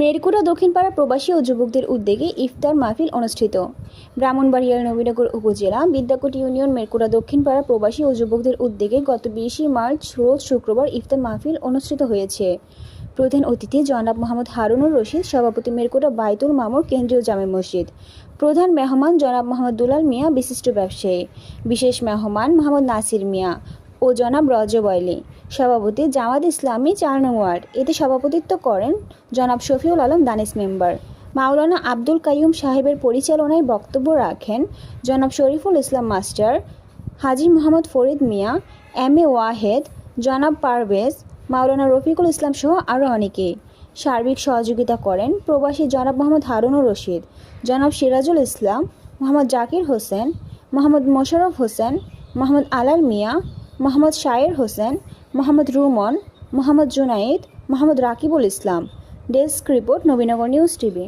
মেরকুড়া দক্ষিণপাড়া প্রবাসী ও যুবকদের উদ্যোগে ইফতার মাহফিল অনুষ্ঠিত। ব্রাহ্মণবাড়িয়ার নবীনগর উপজেলা বিদ্যাকুট ইউনিয়ন মেরকুড়া দক্ষিণপাড়া প্রবাসী ও যুবকদের উদ্যোগে গত বিশে মার্চ রোজ শুক্রবার ইফতার মাহফিল অনুষ্ঠিত হয়েছে। প্রধান অতিথি জনাব মোহাম্মদ হারুনুর রশিদ, সভাপতি মেরকুড়া বাইতুল মামুর, কেন্দ্রীয় জামে মসজিদ। প্রধান মেহমান জনাব মোহাম্মদ দুলাল মিয়া, বিশিষ্ট ব্যবসায়ী। বিশেষ মেহমান মোহাম্মদ নাসির মিয়া ও জনাব রজবয়লি সভাপতি জামাত ইসলামী চার নং ওয়ার্ড। এতে সভাপতিত্ব করেন জনাব শফিউল আলম দানিস মেম্বার। মাওলানা আব্দুল কাইয়ুম সাহেবের পরিচালনায় বক্তব্য রাখেন জনাব শরীফুল ইসলাম মাস্টার, হাজি মোহাম্মদ ফরিদ মিয়া, এম এ ওয়াহেদ, জনাব পারভেজ, মাওলানা রফিকুল ইসলাম সহ আরও অনেকে। সার্বিক সহযোগিতা করেন প্রবাসী জনাব মোহাম্মদ হারুনুর রশিদ, জনাব Sirajul Islam, Mohammad Zakir Hossain, Mohammad Mosharraf Hossain, Mohammad Alal Mia, Mohammad Shayer Hossain Mohammad Ruman Mohammad Junaid Mohammad Rakibul Islam. Desk report Nabinagar news TV.